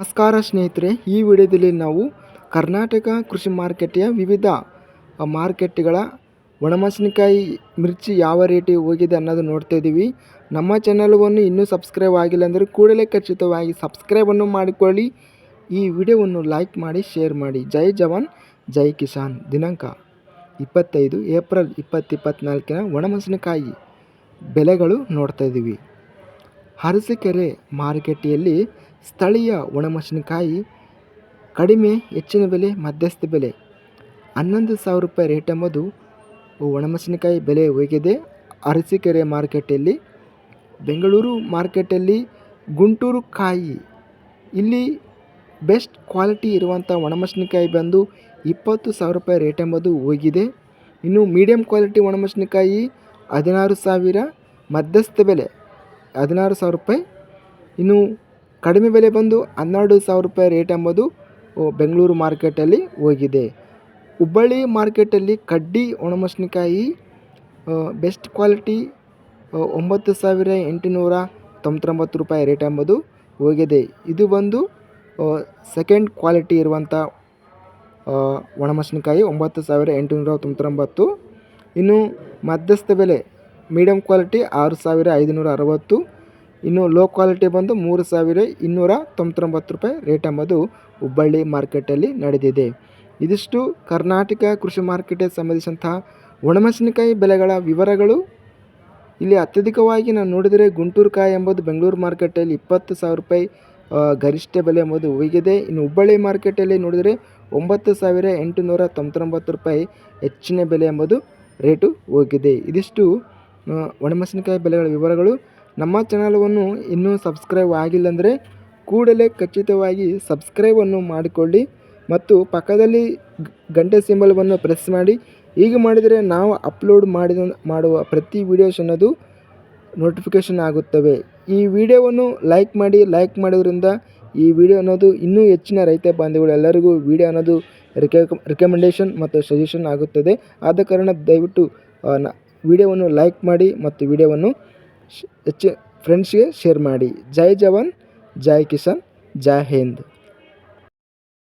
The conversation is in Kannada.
ನಮಸ್ಕಾರ ಸ್ನೇಹಿತರೆ, ಈ ವಿಡಿಯೋದಲ್ಲಿ ನಾವು ಕರ್ನಾಟಕ ಕೃಷಿ ಮಾರ್ಕೆಟೆಯ ವಿವಿಧ ಮಾರ್ಕೆಟ್ಗಳ ಒಣಮೆಣಸಿನಕಾಯಿ ಮಿರ್ಚಿ ಯಾವ ರೇಟಿ ಹೋಗಿದೆ ಅನ್ನೋದು ನೋಡ್ತಾ ಇದ್ದೀವಿ. ನಮ್ಮ ಚಾನಲ್ವನ್ನು ಇನ್ನೂ ಸಬ್ಸ್ಕ್ರೈಬ್ ಆಗಿಲ್ಲ ಅಂದರೆ ಕೂಡಲೇ ಖಚಿತವಾಗಿ ಸಬ್ಸ್ಕ್ರೈಬನ್ನು ಮಾಡಿಕೊಳ್ಳಿ. ಈ ವಿಡಿಯೋವನ್ನು ಲೈಕ್ ಮಾಡಿ ಶೇರ್ ಮಾಡಿ. ಜೈ ಜವಾನ್, ಜೈ ಕಿಸಾನ್. ದಿನಾಂಕ ಇಪ್ಪತ್ತೈದು ಏಪ್ರಿಲ್ ಇಪ್ಪತ್ತು ಇಪ್ಪತ್ತ್ನಾಲ್ಕಿನ ಒಣಮೆಣಸಿನಕಾಯಿ ಬೆಲೆಗಳು ನೋಡ್ತಾ ಇದ್ದೀವಿ. ಅರಸೀಕೆರೆ ಮಾರುಕಟ್ಟೆಯಲ್ಲಿ ಸ್ಥಳೀಯ ಒಣಮೆಣಸಿನಕಾಯಿ ಕಡಿಮೆ ಹೆಚ್ಚಿನ ಬೆಲೆ, ಮಧ್ಯಸ್ಥ ಬೆಲೆ. ಹನ್ನೊಂದು ಸಾವಿರ ರೂಪಾಯಿ ರೇಟ್ ಎಂಬುದು ಒಣಮೆಣಸಿನಕಾಯಿ ಬೆಲೆ ಹೋಗಿದೆ ಅರಸಿಕೆರೆ ಮಾರುಕಟ್ಟೆಯಲ್ಲಿ, ಬೆಂಗಳೂರು ಮಾರ್ಕೆಟಲ್ಲಿ ಗುಂಟೂರು ಕಾಯಿ. ಇಲ್ಲಿ ಬೆಸ್ಟ್ ಕ್ವಾಲಿಟಿ ಇರುವಂಥ ಒಣಮೆಣಸಿನಕಾಯಿ ಬಂದು ಇಪ್ಪತ್ತು ಸಾವಿರ ರೂಪಾಯಿ ರೇಟ್ ಎಂಬುದು ಹೋಗಿದೆ ಇನ್ನು ಮೀಡಿಯಮ್ ಕ್ವಾಲಿಟಿ ಒಣಮೆಣಸಿನಕಾಯಿ ಹದಿನಾರು ಸಾವಿರ ಮಧ್ಯಸ್ಥ ಬೆಲೆ. ಹದಿನಾರು ಸಾವಿರ ರೂಪಾಯಿ. ಇನ್ನು ಕಡಿಮೆ ಬೆಲೆ ಬಂದು ಹನ್ನೆರಡು ಸಾವಿರ ರೂಪಾಯಿ ರೇಟ್ ಎಂಬುದು ಬೆಂಗಳೂರು ಮಾರ್ಕೆಟಲ್ಲಿ ಹೋಗಿದೆ. ಹುಬ್ಬಳ್ಳಿ ಮಾರ್ಕೆಟಲ್ಲಿ ಕಡ್ಡಿ, ಒಣಮೆಣಸಿನಕಾಯಿ ಬೆಸ್ಟ್ ಕ್ವಾಲಿಟಿ ಒಂಬತ್ತು ಸಾವಿರ ಎಂಟುನೂರ ತೊಂಬತ್ತೊಂಬತ್ತು ರೂಪಾಯಿ ರೇಟ್ ಎಂಬುದು ಹೋಗಿದೆ. ಇದು ಬಂದು ಸೆಕೆಂಡ್ ಕ್ವಾಲಿಟಿ ಇರುವಂಥ ಒಣಮೆಣಸಿನಕಾಯಿ ಒಂಬತ್ತು ಸಾವಿರ ಎಂಟುನೂರ ತೊಂಬತ್ತೊಂಬತ್ತು. ಇನ್ನು ಮಧ್ಯಸ್ಥ ಬೆಲೆ ಮೀಡಿಯಮ್ ಕ್ವಾಲಿಟಿ ಆರು ಸಾವಿರ ಐದುನೂರ ಅರವತ್ತು ಇನ್ನು ಲೋ ಕ್ವಾಲಿಟಿ ಬಂದು ಮೂರು ಸಾವಿರ ಇನ್ನೂರ ತೊಂಬತ್ತೊಂಬತ್ತು ರೂಪಾಯಿ ರೇಟ್ ಎಂಬುದು ಹುಬ್ಬಳ್ಳಿ ಮಾರ್ಕೆಟಲ್ಲಿ ನಡೆದಿದೆ. ಇದಿಷ್ಟು ಕರ್ನಾಟಕ ಕೃಷಿ ಮಾರ್ಕೆಟ್ಗೆ ಸಂಬಂಧಿಸಿದಂತಹ ಒಣಮೆಣಸಿನಕಾಯಿ ಬೆಲೆಗಳ ವಿವರಗಳು. ಇಲ್ಲಿ ಅತ್ಯಧಿಕವಾಗಿ ನಾವು ನೋಡಿದರೆ ಗುಂಟೂರು ಕಾಯಿ ಎಂಬುದು ಬೆಂಗಳೂರು ಮಾರ್ಕೆಟಲ್ಲಿ ಇಪ್ಪತ್ತು ಸಾವಿರ ರೂಪಾಯಿ ಗರಿಷ್ಠ ಬೆಲೆ ಎಂಬುದು ಹೋಗಿದೆ ಇನ್ನು ಹುಬ್ಬಳ್ಳಿ ಮಾರ್ಕೆಟಲ್ಲಿ ನೋಡಿದರೆ ಒಂಬತ್ತು ಸಾವಿರ ಎಂಟುನೂರ ತೊಂಬತ್ತೊಂಬತ್ತು ರೂಪಾಯಿ ಹೆಚ್ಚಿನ ಬೆಲೆ ಎಂಬುದು ರೇಟು ಹೋಗಿದೆ. ಇದಿಷ್ಟು ಒಣಮೆಣಸಿನಕಾಯಿ ಬೆಲೆಗಳ ವಿವರಗಳು. ನಮ್ಮ ಚಾನಲವನ್ನು ಇನ್ನೂ ಸಬ್ಸ್ಕ್ರೈಬ್ ಆಗಿಲ್ಲ ಅಂದರೆ ಕೂಡಲೇ ಖಚಿತವಾಗಿ ಸಬ್ಸ್ಕ್ರೈಬನ್ನು ಮಾಡಿಕೊಳ್ಳಿ ಮತ್ತು ಪಕ್ಕದಲ್ಲಿ ಗಂಟೆ ಸಿಂಬಲವನ್ನು ಪ್ರೆಸ್ ಮಾಡಿ. ಹೀಗೆ ಮಾಡಿದರೆ ನಾವು ಅಪ್ಲೋಡ್ ಮಾಡಿದ, ಮಾಡುವ ಪ್ರತಿ ವಿಡಿಯೋಸ್ ಅನ್ನೋದು ನೋಟಿಫಿಕೇಷನ್ ಆಗುತ್ತವೆ. ಈ ವಿಡಿಯೋವನ್ನು ಲೈಕ್ ಮಾಡಿ, ಲೈಕ್ ಮಾಡೋದ್ರಿಂದ ಈ ವಿಡಿಯೋ ಅನ್ನೋದು ಇನ್ನೂ ಹೆಚ್ಚಿನ ರೈತ ಬಾಂಧವರು ಎಲ್ಲರಿಗೂ ವಿಡಿಯೋ ಅನ್ನೋದು ರಿಕೆ, ರಿಕಮೆಂಡೇಷನ್ ಮತ್ತು ಸಜೆಷನ್ ಆಗುತ್ತದೆ. ಆದ ಕಾರಣ ದಯವಿಟ್ಟು ವಿಡಿಯೋವನ್ನು ಲೈಕ್ ಮಾಡಿ ಮತ್ತು ವಿಡಿಯೋವನ್ನು ಹೆಚ್ಚು ಫ್ರೆಂಡ್ಸ್ಗೆ ಶೇರ್ ಮಾಡಿ. ಜೈ ಜವಾನ್, ಜೈ ಕಿಸಾನ್, ಜೈ ಹಿಂದ್.